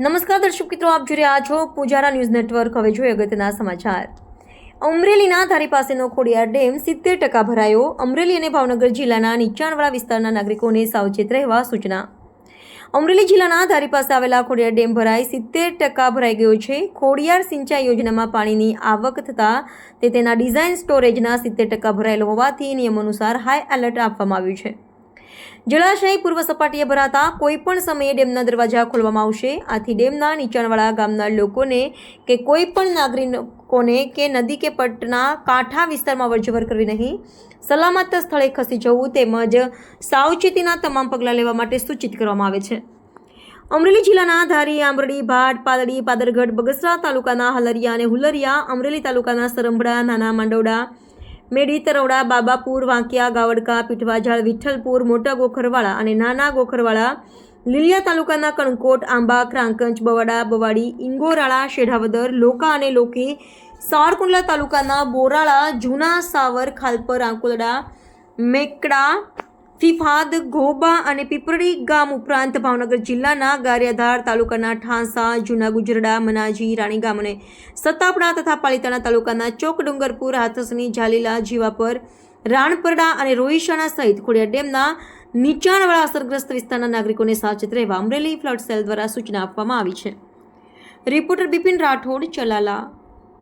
નમસ્કાર દર્શક મિત્રો, આપ જોઈ રહ્યા છો પૂજારા ન્યૂઝ નેટવર્ક. હવે જોઈએ અગત્યના સમાચાર. અમરેલીના ધારી પાસેનો ખોડિયાર ડેમ સિત્તેર ટકા ભરાયો. અમરેલી અને ભાવનગર જિલ્લાના નીચાણવાળા વિસ્તારના નાગરિકોને સાવચેત રહેવા સૂચના. અમરેલી જિલ્લાના ધારી પાસે આવેલા ખોડિયાર ડેમ ભરાઈ સિત્તેર ટકા ભરાઈ ગયો છે. ખોડિયાર સિંચાઈ યોજનામાં પાણીની આવક થતાં તે તેના ડિઝાઇન સ્ટોરેજના સિત્તેર ટકા ભરાયેલો હોવાથી નિયમ અનુસાર હાઈ એલર્ટ આપવામાં આવ્યું છે. જળાશય પૂર્વ સપાટીએ ભરાતા કોઈપણ સમયે ડેમના દરવાજા ખોલવામાં આવશે. આથી ડેમના નીચાણવાળા ગામના લોકોને કે કોઈપણ નાગરિકોને કે નદી કે પટના કાંઠા વિસ્તારમાં વરજવર કરવી નહીં. સલામત સ્થળે ખસી જવું તેમજ સાવચેતીના તમામ પગલાં લેવા માટે સૂચિત કરવામાં આવે છે. અમરેલી જિલ્લાના ધારી, આંબરડી, ભાટ, પાદડી, પાદરગઢ, બગસરા તાલુકાના હલરિયા અને હુલરિયા અમરેલી તાલુકાના સરંભડા, નાના માંડવડા મેડી, તરવડા, બાબાપુર, વાંકિયા, ગાવડકા, પીઠવાજાળ, વિઠ્ઠલપુર, મોટા ગોખરવાળા અને નાના ગોખરવાળા લીલિયા તાલુકાના કણકોટ, આંબા, ક્રાંકંચ, બવાડા, બવાડી, ઇંગોરાળા, શેઢાવદર, લોકા અને લોકે, સાવરકુંડલા તાલુકાના બોરાળા, જૂના સાવર, ખાલપર આંકુલડા મેકડા ફિફાદ, ઘોબા અને પીપળી ગામ ઉપરાંત ભાવનગર જિલ્લાના ગારિયાધાર તાલુકાના ઠાંસા, જૂના ગુજરડા, મનાજી રાણીગામ અને સતાપડા તથા પાલિતાણા તાલુકાના ચોક ડુંગરપુર હાથસની ઝાલીલા જીવાપર, રાણપરડા અને રોહિશાણા સહિત ખોડિયા ડેમના નીચાણવાળા અસરગ્રસ્ત વિસ્તારના નાગરિકોને સાવચેત રહેવા અમરેલી ફ્લડ સેલ દ્વારા સૂચના આપવામાં આવી છે. રિપોર્ટર બિપિન રાઠોડ, ચલાલા.